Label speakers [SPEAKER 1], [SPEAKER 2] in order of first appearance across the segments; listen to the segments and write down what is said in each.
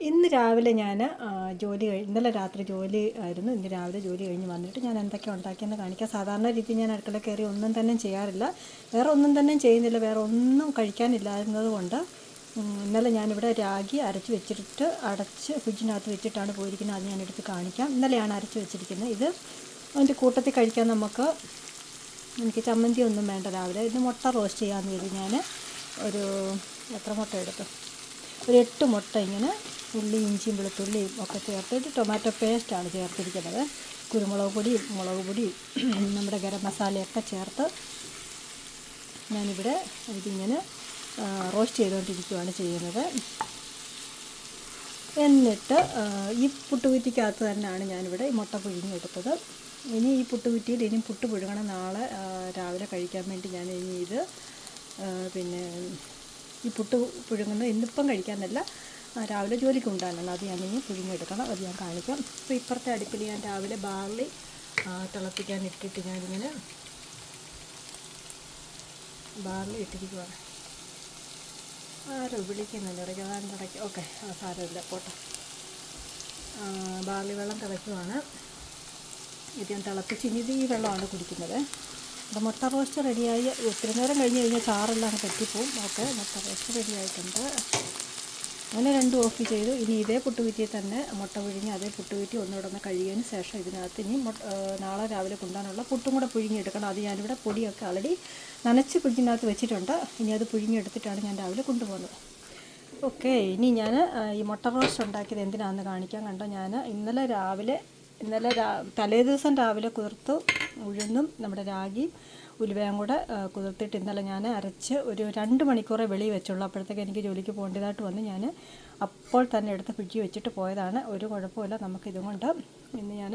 [SPEAKER 1] ഇന്ന് രാവിലെ ഞാൻ ജോലി കഴി ഇന്നലെ രാത്രി ജോലി ആയിരുന്നു. ഇന്ന് രാവിലെ ജോലി കഴിഞ്ഞ് വന്നിട്ട് ഞാൻ എന്തൊക്കെ ഉണ്ടാക്കിയെന്ന് കാണിക്കാം. സാധാരണ രീതി ഞാൻ അടുക്കള കയറി ഒന്നും തന്നെ ചെയ്യാറില്ല. വേറെ ഒന്നും തന്നെ ചെയ്യുന്നില്ല. വേറെ ഒന്നും കഴിക്കാനില്ലായിരുന്നത് കൊണ്ട് ഇന്നലെ ഞാനിവിടെ രാഗി അരച്ച് വെച്ചിട്ട് അടച്ച് ഫ്രിഡ്ജിനകത്ത് വെച്ചിട്ടാണ് പോയിരിക്കുന്നത്. അത് ഞാൻ എടുത്ത് കാണിക്കാം. ഇന്നലെയാണ് അരച്ച് വെച്ചിരിക്കുന്നത്. ഇത് അതിന്റെ കൂട്ടത്തിൽ കഴിക്കാൻ നമുക്ക് എനിക്ക് ചമ്മന്തി ഒന്നും വേണ്ട രാവിലെ. ഇത് മുട്ട റോസ്റ്റ് ചെയ്യാമെന്ന് കരുതി ഞാൻ ഒരു എത്ര മുട്ട എടുത്തു? ഒരു എട്ട് മുട്ട ഇങ്ങനെ ഉള്ളി ഇഞ്ചിയും വെളുത്തുള്ളിയും ഒക്കെ ചേർത്തിട്ട് ടൊമാറ്റോ പേസ്റ്റാണ് ചേർത്തിരിക്കുന്നത്. കുരുമുളക് പൊടിയും മുളക് പൊടിയും നമ്മുടെ ഗരം മസാലയൊക്കെ ചേർത്ത് ഞാനിവിടെ ഇതിങ്ങനെ റോസ്റ്റ് ചെയ്തുകൊണ്ടിരിക്കുകയാണ് ചെയ്യുന്നത്. എന്നിട്ട് ഈ പുട്ടുകുറ്റിക്കകത്ത് തന്നെയാണ് ഞാനിവിടെ ഈ മുട്ട പുഴുങ്ങിയെടുത്തത്. ഇനി ഈ പുട്ടുകുറ്റിയിൽ ഇനി പുട്ട് പുഴുങ്ങണം നാളെ രാവിലെ കഴിക്കാൻ വേണ്ടി ഞാൻ ഇനി ഇത് പിന്നെ ഈ പുട്ട് പുഴുങ്ങുന്നത് ഇന്നിപ്പം കഴിക്കാനല്ല ആ, രാവിലെ ജോലിക്ക് ഉണ്ടാകണം അത് ഞാൻ ഇനി പുഴുങ്ങിയെടുക്കണം. അത് ഞാൻ കാണിക്കാം. അപ്പോൾ ഇപ്പുറത്തെ അടുപ്പിൽ ഞാൻ രാവിലെ ബാർലി തിളപ്പിക്കാൻ ഇട്ടിട്ട് ഞാനിങ്ങനെ ബാർലി ഇട്ടിരിക്കുവാണ്. ആരോ വിളിക്കുന്നുണ്ട് ഇറക്കാൻ തിളയ്ക്കും ഓക്കെ സാരമില്ല. പോട്ടെ. ബാർലി വെള്ളം തിളയ്ക്കുവാണ് ഇത് ഞാൻ തിളപ്പിച്ച് ഇനി ഈ വെള്ളമാണ് കുടിക്കുന്നത്. അപ്പം മുട്ട റോസ്റ്റ് റെഡിയായി. ഒത്തിരി നേരം കഴിഞ്ഞ് കഴിഞ്ഞാൽ ചാറെല്ലാം പറ്റിപ്പോവും ഓക്കെ മുട്ട റോസ്റ്റ് റെഡി ആയിട്ടുണ്ട് അങ്ങനെ രണ്ടും ഓഫ് ചെയ്തു. ഇനി ഇതേ പുട്ടുകുറ്റിയിൽ തന്നെ മുട്ട പുഴുങ്ങി അതേ പുട്ടുകുറ്റി ഒന്നുകൂടെ ഒന്ന് കഴുകിയതിന് ശേഷം ഇതിനകത്ത് ഇനി നാളെ രാവിലെ കൊണ്ടുപോകാനുള്ള പുട്ടും കൂടെ പുഴുങ്ങിയെടുക്കണം അത് ഞാനിവിടെ പൊടിയൊക്കെ ആൾറെഡി നനച്ച് ഫ്രിഡ്ജിനകത്ത് വെച്ചിട്ടുണ്ട്. ഇനി അത് പുഴുങ്ങിയെടുത്തിട്ടാണ് ഞാൻ രാവിലെ കൊണ്ടുപോകുന്നത്. ഓക്കെ ഇനി ഞാൻ ഈ മുട്ട റോസ്റ്റ് ഉണ്ടാക്കിയത് എന്തിനാണെന്ന് കാണിക്കാൻ കണ്ടോ ഞാൻ ഇന്നലെ രാവിലെ ഇന്നലെ രാ തലേ ദിവസം രാവിലെ കുതിർത്ത് ഉഴുന്നും നമ്മുടെ രാഗി ഉലുവയും കൂടെ കുതിർത്തിട്ട് ഇന്നലെ ഞാൻ അരച്ച് ഒരു രണ്ട് മണിക്കൂറേ വെളി വെച്ചുള്ളൂ അപ്പോഴത്തേക്ക് എനിക്ക് ജോലിക്ക് പോകേണ്ടതായിട്ട് വന്ന് ഞാൻ അപ്പോൾ തന്നെ എടുത്ത് പിഴി വെച്ചിട്ട് പോയതാണ്. ഒരു കുഴപ്പമില്ല നമുക്കിതും കൊണ്ട് ഇന്ന് ഞാൻ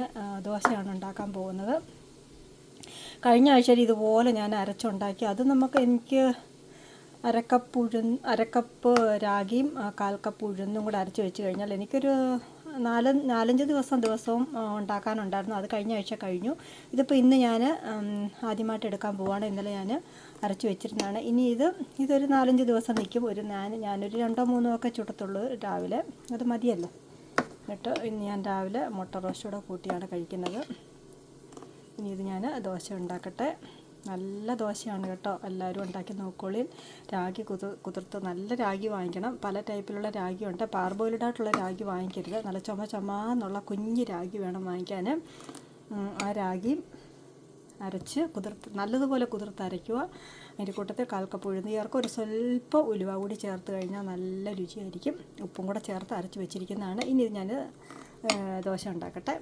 [SPEAKER 1] ദോശയാണ് ഉണ്ടാക്കാൻ പോകുന്നത്. കഴിഞ്ഞ ആഴ്ചയിൽ ഇതുപോലെ ഞാൻ അരച്ചുണ്ടാക്കി. അത് നമുക്ക് എനിക്ക് അരക്കപ്പ് ഉഴുന്ന് അരക്കപ്പ് രാഗിയും കാൽ കപ്പ് ഉഴുന്നും കൂടെ അരച്ച് വെച്ച് കഴിഞ്ഞാൽ എനിക്കൊരു നാല് നാലഞ്ച് ദിവസം ദിവസവും ഉണ്ടാക്കാനുണ്ടായിരുന്നു. അത് കഴിഞ്ഞ ആഴ്ച കഴിഞ്ഞു. ഇതിപ്പോൾ ഇന്ന് ഞാൻ ആദ്യമായിട്ട് എടുക്കാൻ പോവാണ്. ഇന്നലെ ഞാൻ അരച്ച് വെച്ചിരുന്നതാണ്. ഇനി ഇത് ഇതൊരു നാലഞ്ച് ദിവസം നിൽക്കും ഒരു ഞാൻ ഞാനൊരു രണ്ടോ മൂന്നോ ഒക്കെ ചുടത്തുള്ളൂ രാവിലെ. അത് മതിയല്ലോ. എന്നിട്ട് ഇന്ന് ഞാൻ രാവിലെ മുട്ട റോസ്റ്റോടെ കൂട്ടിയാണ് കഴിക്കുന്നത്. ഇനി ഇത് ഞാൻ ദോശ ഉണ്ടാക്കട്ടെ. നല്ല ദോശയാണ് കേട്ടോ എല്ലാവരും ഉണ്ടാക്കി നോക്കോളിൽ രാഗി കുതിർ കുതിർത്ത് നല്ല രാഗി വാങ്ങിക്കണം. പല ടൈപ്പിലുള്ള രാഗി ഉണ്ട് പാർബോയിൽഡ് ആയിട്ടുള്ള രാഗി വാങ്ങിക്കരുത്. നല്ല ചുമ ചുമാന്നുള്ള കുഞ്ഞ് രാഗി വേണം വാങ്ങിക്കാൻ ആ രാഗി അരച്ച് കുതിർത്ത് നല്ലതുപോലെ കുതിർത്ത് അരയ്ക്കുക. അതിന്റെ കൂട്ടത്തിൽ കാൽക്കപ്പ് ഉഴുന്ന് ചേർക്കുക. ഒരു സ്വല്പം ഉലുവ കൂടി ചേർത്ത് കഴിഞ്ഞാൽ നല്ല രുചിയായിരിക്കും. ഉപ്പും കൂടെ ചേർത്ത് അരച്ച് വെച്ചിരിക്കുന്നതാണ്. ഇനി ഞാൻ ദോശ ഉണ്ടാക്കട്ടെ.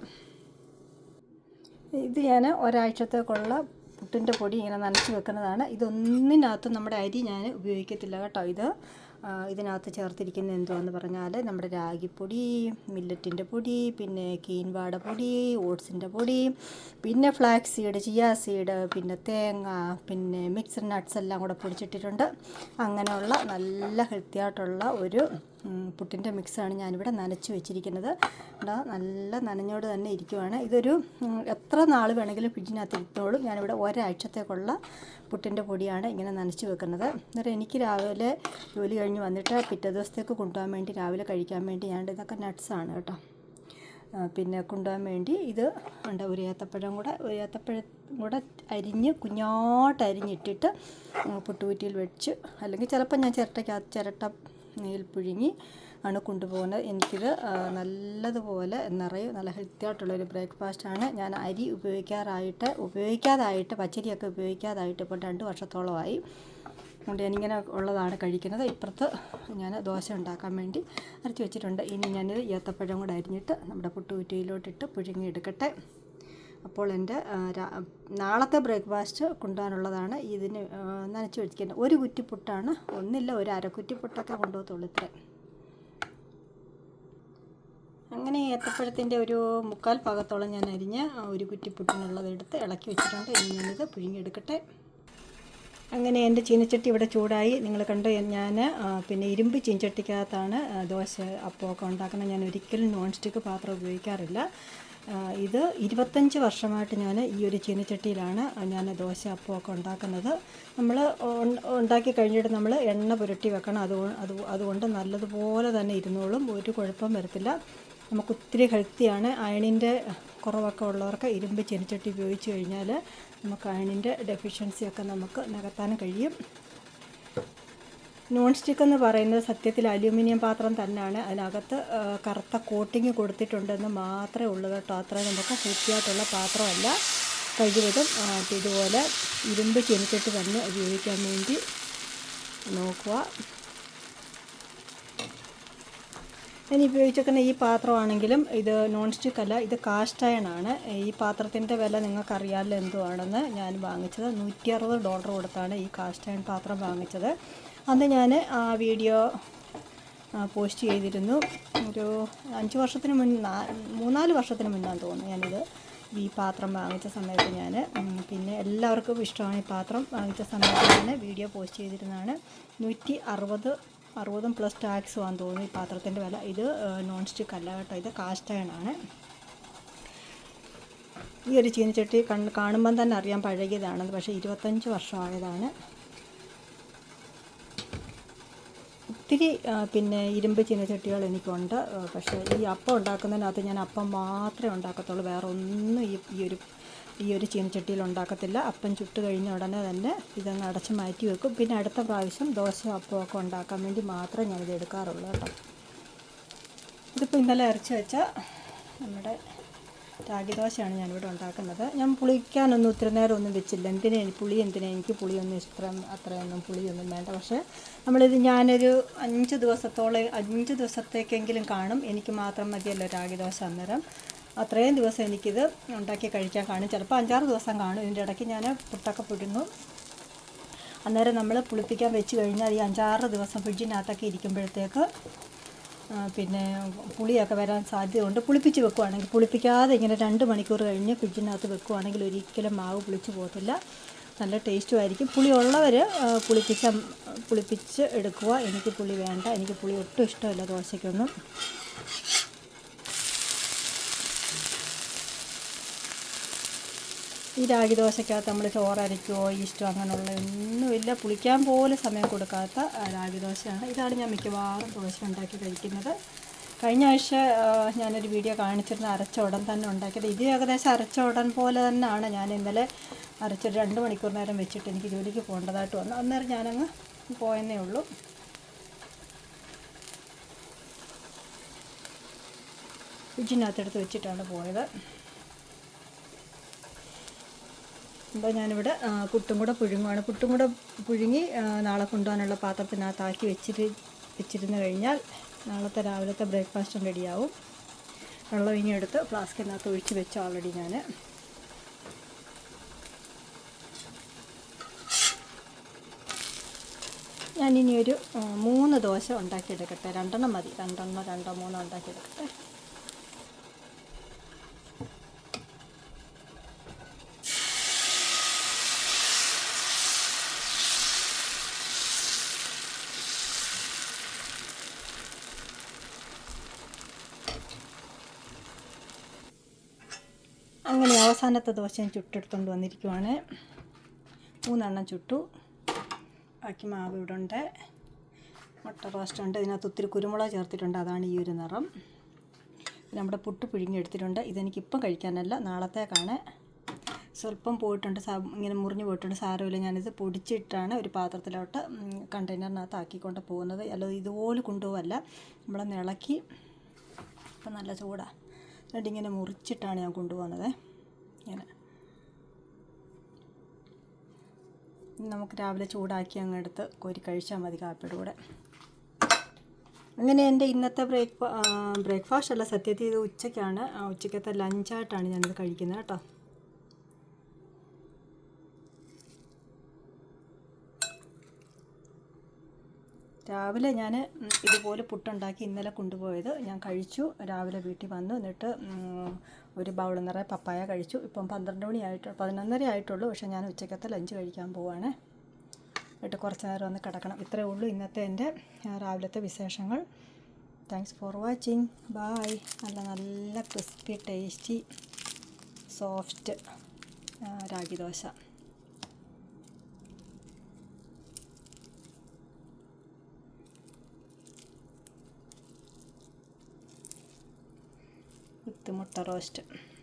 [SPEAKER 1] ഇത് ഞാൻ ഒരാഴ്ചത്തേക്കുള്ള പുട്ടിന്റെ പൊടി ഇങ്ങനെ നനച്ച് വെക്കുന്നതാണ്. ഇതൊന്നിനകത്തും നമ്മുടെ അരി ഞാൻ ഉപയോഗിക്കത്തില്ല കേട്ടോ ഇത്. ഇതിനകത്ത് ചേർത്തിരിക്കുന്ന എന്തുവാന്ന് പറഞ്ഞാൽ നമ്മുടെ രാഗിപ്പൊടി മില്ലറ്റിന്റെ പൊടി പിന്നെ കീൻവാട പൊടി ഓട്സിന്റെ പൊടി പിന്നെ ഫ്ലാക്സ് സീഡ് ചിയ സീഡ് പിന്നെ തേങ്ങ പിന്നെ മിക്സഡ് നട്ട്സ് എല്ലാം കൂടെ പൊടിച്ചിട്ടിട്ടുണ്ട്. അങ്ങനെയുള്ള നല്ല ഹെൽത്തിയായിട്ടുള്ള ഒരു പുട്ടിന്റെ മിക്സാണ് ഞാനിവിടെ നനച്ച് വെച്ചിരിക്കുന്നത്. നല്ല നനഞ്ഞോട് തന്നെ ഇരിക്കുവാണ്. ഇതൊരു എത്ര നാൾ വേണമെങ്കിലും ഫ്രിഡ്ജിനകത്ത് ഇരുത്തോളും ഞാനിവിടെ ഒരാഴ്ചത്തേക്കുള്ള പുട്ടിന്റെ പൊടിയാണ് ഇങ്ങനെ നനച്ച് വെക്കുന്നത്. അന്നേരം എനിക്ക് രാവിലെ ജോലി കഴിഞ്ഞ് വന്നിട്ട് പിറ്റേ ദിവസത്തേക്ക് കൊണ്ടുപോകാൻ വേണ്ടി രാവിലെ കഴിക്കാൻ വേണ്ടി ഞാൻ ഇതൊക്കെ നട്ട്സാണ് കേട്ടോ. പിന്നെ കൊണ്ടുപോകാൻ വേണ്ടി ഇത് ഉണ്ട് ഒരു ഏത്തപ്പഴം കൂടെ ഒരു ഏത്തപ്പഴം കൂടെ അരിഞ്ഞ് കുഞ്ഞോട്ട് അരിഞ്ഞിട്ടിട്ട് പുട്ടുകുറ്റിയിൽ വെച്ച് അല്ലെങ്കിൽ ചിലപ്പോൾ ഞാൻ ചിരട്ടയ്ക്കകത്ത് ചിരട്ട നെയ്യിൽ പുഴുങ്ങി ആണ് കൊണ്ടുപോകുന്നത്. എനിക്കിത് നല്ലതുപോലെ നിറയെ നല്ല ഹെൽത്തി ആയിട്ടുള്ളൊരു ബ്രേക്ക്ഫാസ്റ്റാണ് ഞാൻ അരി ഉപയോഗിക്കാറായിട്ട് ഉപയോഗിക്കാതായിട്ട് പച്ചരിയൊക്കെ ഉപയോഗിക്കാതായിട്ട് ഇപ്പോൾ രണ്ട് വർഷത്തോളമായി. അതുകൊണ്ട് ഞാനിങ്ങനെ ഉള്ളതാണ് കഴിക്കുന്നത്. ഇപ്പുറത്ത് ഞാൻ ദോശ ഉണ്ടാക്കാൻ വേണ്ടി അരച്ച് വെച്ചിട്ടുണ്ട്. ഇനി ഞാനിത് ഏത്തപ്പഴം കൂടെ അരിഞ്ഞിട്ട് നമ്മുടെ പുട്ടുകുറ്റിയിലോട്ടിട്ട് പുഴുങ്ങിയെടുക്കട്ടെ. അപ്പോൾ എന്റെ നാളത്തെ ബ്രേക്ക്ഫാസ്റ്റ് കൊണ്ടുപോകാനുള്ളതാണ് ഇതിന് നനച്ച് വെച്ചിരിക്കുന്നത്. ഒരു കുറ്റി പുട്ടാണ് ഒന്നില്ല ഒരു അരക്കുറ്റി പുട്ടൊക്കെ കൊണ്ടുപോകത്തുള്ളൂ ഇത്ര. അങ്ങനെ ഏത്തപ്പഴത്തിന്റെ ഒരു മുക്കാൽ ഭാഗത്തോളം ഞാൻ അരിഞ്ഞ് ഒരു കുറ്റി പുട്ടിനുള്ളത് എടുത്ത് ഇളക്കി വെച്ചിട്ടുണ്ട്. ഇനി ഞാനിത് പുഴുങ്ങിയെടുക്കട്ടെ. അങ്ങനെ എന്റെ ചീനച്ചട്ടി ഇവിടെ ചൂടായി. നിങ്ങൾ കണ്ടു ഞാൻ പിന്നെ ഇരുമ്പ് ചീനച്ചട്ടിക്കകത്താണ് ദോശ അപ്പമൊക്കെ ഉണ്ടാക്കുന്നത്. ഞാൻ ഒരിക്കലും നോൺ സ്റ്റിക്ക് പാത്രം ഉപയോഗിക്കാറില്ല. ഇത് ഇരുപത്തഞ്ച് വർഷമായിട്ട് ഞാൻ ഈ ഒരു ചീനച്ചട്ടിയിലാണ് ഞാൻ ദോശ അപ്പമൊക്കെ ഉണ്ടാക്കുന്നത്. നമ്മൾ ഉണ്ടാക്കി കഴിഞ്ഞിട്ട് നമ്മൾ എണ്ണ പുരട്ടി വെക്കണം. അതുകൊണ്ട് അത് അതുകൊണ്ട് നല്ലതുപോലെ തന്നെ ഇരുന്നോളും. ഒരു കുഴപ്പം വരത്തില്ല. നമുക്ക് ഒത്തിരി ഹെൽത്തിയാണ്. അയണിന്റെ കുറവൊക്കെ ഉള്ളവർക്ക് ഇരുമ്പ് ചെനിച്ചട്ടി ഉപയോഗിച്ച് കഴിഞ്ഞാൽ നമുക്ക് അയണിന്റെ ഡെഫിഷ്യൻസിയൊക്കെ നമുക്ക് നികത്താൻ കഴിയും. നോൺ സ്റ്റിക്ക് എന്ന് പറയുന്നത് സത്യത്തിൽ അലൂമിനിയം പാത്രം തന്നെയാണ്. അതിനകത്ത് കറുത്ത കോട്ടിങ് കൊടുത്തിട്ടുണ്ടെന്ന് മാത്രമേ ഉള്ളൂ കേട്ടോ. അത്ര നമുക്ക് ഹെൽത്തിയായിട്ടുള്ള പാത്രമല്ല. കഴിവതും ഇതുപോലെ ഇരുമ്പ് ചെനിച്ചിട്ട് തന്നെ ഉപയോഗിക്കാൻ വേണ്ടി നോക്കുക. ഞാൻ ഉപയോഗിച്ചേക്കുന്ന ഈ പാത്രമാണെങ്കിലും ഇത് നോൺ സ്റ്റിക്ക് അല്ല ഇത് കാസ്റ്റ് അയൺ ആണ്. ഈ പാത്രത്തിന്റെ വില നിങ്ങൾക്കറിയാമല്ലോ എന്തുവാണെന്ന് ഞാൻ വാങ്ങിച്ചത്. നൂറ്റി അറുപത് ഡോളർ കൊടുത്താണ് ഈ കാസ്റ്റ് അയൺ പാത്രം വാങ്ങിച്ചത്. അന്ന് ഞാൻ ആ വീഡിയോ പോസ്റ്റ് ചെയ്തിരുന്നു. ഒരു അഞ്ച് വർഷത്തിന് മുന്നേ മൂന്നാൽ വർഷത്തിന് മുന്നാന്ന് തോന്നുന്നു ഞാനിത് ഈ പാത്രം വാങ്ങിച്ച സമയത്ത് ഞാൻ. പിന്നെ എല്ലാവർക്കും ഇഷ്ടമാണ് ഈ പാത്രം. വാങ്ങിച്ച സമയത്ത് ഞാൻ വീഡിയോ പോസ്റ്റ് ചെയ്തിരുന്നതാണ്. നൂറ്റി അറുപത് അറുപതും പ്ലസ് ടാക്സ് ആണെന്ന് തോന്നുന്നു ഈ പാത്രത്തിന്റെ വില. ഇത് നോൺ സ്റ്റിക്ക് അല്ല കേട്ടോ. ഇത് കാസ്റ്റ് അയൺ ആണ്. ഈ ഒരു ചീനിച്ചട്ടി കൺ കാണുമ്പം തന്നെ അറിയാൻ പഴകിയതാണെന്ന്. പക്ഷേ ഇരുപത്തഞ്ച് വർഷമായതാണ്. ഒത്തിരി പിന്നെ ഇരുമ്പ് ചീനച്ചട്ടികൾ എനിക്കുണ്ട്. പക്ഷേ ഈ അപ്പം ഉണ്ടാക്കുന്നതിനകത്ത് ഞാൻ അപ്പം മാത്രമേ ഉണ്ടാക്കത്തുള്ളൂ. വേറെ ഒന്നും ഈ ഈ ഒരു ഈ ഒരു ചീനച്ചട്ടിയിൽ ഉണ്ടാക്കത്തില്ല. അപ്പം ചുട്ട് കഴിഞ്ഞ ഉടനെ തന്നെ ഇതങ്ങ് അടച്ച് മാറ്റി വെക്കും. പിന്നെ അടുത്ത പ്രാവശ്യം ദോശ അപ്പമൊക്കെ ഉണ്ടാക്കാൻ വേണ്ടി മാത്രമേ ഞാനിത് എടുക്കാറുള്ളൂ കേട്ടോ. ഇതിപ്പോൾ ഇന്നലെ ഇറച്ചി വെച്ച നമ്മുടെ രാഗി ദോശയാണ് ഞാനിവിടെ ഉണ്ടാക്കുന്നത്. ഞാൻ പുളിക്കാനൊന്നും നേരം ഒന്നും വെച്ചില്ല. എന്തിനാ പുളി? എന്തിനാ എനിക്ക് പുളിയൊന്നും ഇഷ്ടം? അത്രയൊന്നും പുളിയൊന്നും വേണ്ട. പക്ഷേ നമ്മളിത് ഞാനൊരു അഞ്ച് ദിവസത്തോളം അഞ്ച് ദിവസത്തേക്കെങ്കിലും കാണും. എനിക്ക് മാത്രം മതിയല്ലോ രാഗി ദോശ അന്നേരം. അത്രയും ദിവസം എനിക്കിത് ഉണ്ടാക്കി കഴിക്കാൻ കാണും. ചിലപ്പോൾ അഞ്ചാറ് ദിവസം കാണും. ഇതിന്റെ ഇടയ്ക്ക് ഞാൻ പുട്ടൊക്കെ പിടുന്നു അന്നേരം നമ്മൾ പുളിപ്പിക്കാൻ വെച്ച് കഴിഞ്ഞാൽ ഈ അഞ്ചാറ് ദിവസം ഫ്രിഡ്ജിനകത്തൊക്കെ ഇരിക്കുമ്പോഴത്തേക്ക് പിന്നെ പുളിയൊക്കെ വരാൻ സാധ്യതയുണ്ട്. പുളിപ്പിച്ച് വെക്കുവാണെങ്കിൽ പുളിപ്പിക്കാതെ ഇങ്ങനെ രണ്ട് മണിക്കൂർ കഴിഞ്ഞ് ഫ്രിഡ്ജിനകത്ത് വെക്കുവാണെങ്കിൽ ഒരിക്കലും മാവ് പുളിച്ച് പോകത്തില്ല. നല്ല ടേസ്റ്റും ആയിരിക്കും. പുളി ഉള്ളവർ പുളിപ്പിച്ച പുളിപ്പിച്ച് എടുക്കുക. എനിക്ക് പുളി വേണ്ട. എനിക്ക് പുളി ഒട്ടും ഇഷ്ടമല്ല ദോശയ്ക്കൊന്നും. ഈ രാഗി ദോശക്കകത്ത് നമ്മൾ ചോറരയ്ക്കോ ഈസ്റ്റോ അങ്ങനെയുള്ള ഒന്നുമില്ല പുളിക്കാൻ പോലും സമയം കൊടുക്കാത്ത രാഗി ദോശയാണ്. ഇതാണ് ഞാൻ മിക്കവാറും ദോശ ഉണ്ടാക്കി കഴിക്കുന്നത്. കഴിഞ്ഞ ആഴ്ച ഞാനൊരു വീഡിയോ കാണിച്ചിരുന്ന അരച്ച ഉടൻ തന്നെ ഉണ്ടാക്കിയത്. ഇത് ഏകദേശം അരച്ച ഉടൻ പോലെ തന്നെയാണ് ഞാൻ ഇന്നലെ അരച്ചൊരു രണ്ട് മണിക്കൂർ നേരം വെച്ചിട്ട് എനിക്ക് ജോലിക്ക് പോകേണ്ടതായിട്ട് വന്നു. അന്നേരം ഞാനങ്ങ് പോയെന്നേ ഉള്ളൂ. ഫ്രിഡ്ജിനകത്തെടുത്ത് വെച്ചിട്ടാണ് പോയത്. അപ്പോൾ ഞാനിവിടെ പുട്ടും കൂടെ പുഴുങ്ങുവാണ്. പുട്ടും കൂടെ പുഴുങ്ങി നാളെ കൊണ്ടുപോകാനുള്ള പാത്രത്തിനകത്താക്കി വെച്ചിട്ട് വെച്ചിരുന്ന് കഴിഞ്ഞാൽ നാളത്തെ രാവിലത്തെ ബ്രേക്ക്ഫാസ്റ്റും റെഡിയാവും വെള്ളം ഇനി എടുത്ത് ഫ്ലാസ്കിനകത്ത് ഒഴിച്ച് വെച്ചു ഓൾറെഡി ഞാൻ ഞാനിനി ഒരു മൂന്ന് ദോശ ഉണ്ടാക്കിയെടുക്കട്ടെ. രണ്ടെണ്ണം മതി. രണ്ടെണ്ണം രണ്ടോ മൂന്നോ ഉണ്ടാക്കിയെടുക്കട്ടെ അങ്ങനെ അവസാനത്തെ ദോശ ഞാൻ ചുട്ടെടുത്തുകൊണ്ട് വന്നിരിക്കുവാണ്. മൂന്നെണ്ണം ചുട്ടു. ബാക്കി മാവ് ഇവിടെ ഉണ്ട് മുട്ട റോസ്റ്റ് ഉണ്ട്. ഇതിനകത്ത് ഒത്തിരി കുരുമുളക് ചേർത്തിട്ടുണ്ട്. അതാണ് ഈ ഒരു നിറം. നമ്മുടെ പുട്ട് പിഴിഞ്ഞെടുത്തിട്ടുണ്ട് ഇതെനിക്ക് ഇതെനിക്കിപ്പം കഴിക്കാനല്ല നാളത്തേക്കാണ്. സ്വല്പം പോയിട്ടുണ്ട്. സാ ഇങ്ങനെ മുറിഞ്ഞ് പോയിട്ടുണ്ട്. സാരമില്ല. ഞാനിത് പൊടിച്ചിട്ടാണ് ഒരു പാത്രത്തിലോട്ട് കണ്ടെയ്നറിനകത്ത് ആക്കിക്കൊണ്ട് പോകുന്നത്. അല്ലാതെ ഇതുപോലെ കൊണ്ടുപോകല്ല നമ്മളെ ഇളക്കി ഇപ്പം നല്ല ചൂടാണ് എന്നിട്ടിങ്ങനെ മുറിച്ചിട്ടാണ് ഞാൻ കൊണ്ടുപോകുന്നത്. ഇങ്ങനെ. നമുക്ക് രാവിലെ ചൂടാക്കി അങ്ങ് എടുത്ത് കോരി കഴിച്ചാൽ മതി കാപ്പിയുടെ കൂടെ. അങ്ങനെ എന്റെ ഇന്നത്തെ ബ്രേക്ക് ബ്രേക്ക്ഫാസ്റ്റ് അല്ല സത്യത്തിൽ ഇത് ഉച്ചയ്ക്കാണ്. ഉച്ചക്കത്തെ ലഞ്ചായിട്ടാണ് ഞാനിത് കഴിക്കുന്നത് കേട്ടോ. രാവിലെ ഞാൻ ഇതുപോലെ പുട്ടുണ്ടാക്കി ഇന്നലെ കൊണ്ടുപോയത്. ഞാൻ കഴിച്ചു. രാവിലെ വീട്ടിൽ വന്നു. എന്നിട്ട് ഒരു ബൗൾ നിറയെ പപ്പായ കഴിച്ചു. ഇപ്പം പന്ത്രണ്ട് മണി ആയിട്ട് പതിനൊന്നര ആയിട്ടുള്ളൂ. പക്ഷേ ഞാൻ ഉച്ചക്കത്തെ ലഞ്ച് കഴിക്കാൻ പോവാണ്. എന്നിട്ട് കുറച്ച് നേരം ഒന്ന് കിടക്കണം. ഇത്രയേ ഉള്ളൂ ഇന്നത്തെ എന്റെ രാവിലത്തെ വിശേഷങ്ങൾ. താങ്ക്സ് ഫോർ വാച്ചിങ് ബായ് നല്ല നല്ല crispy tasty soft ragi dosa. って思ったら押しちゃう。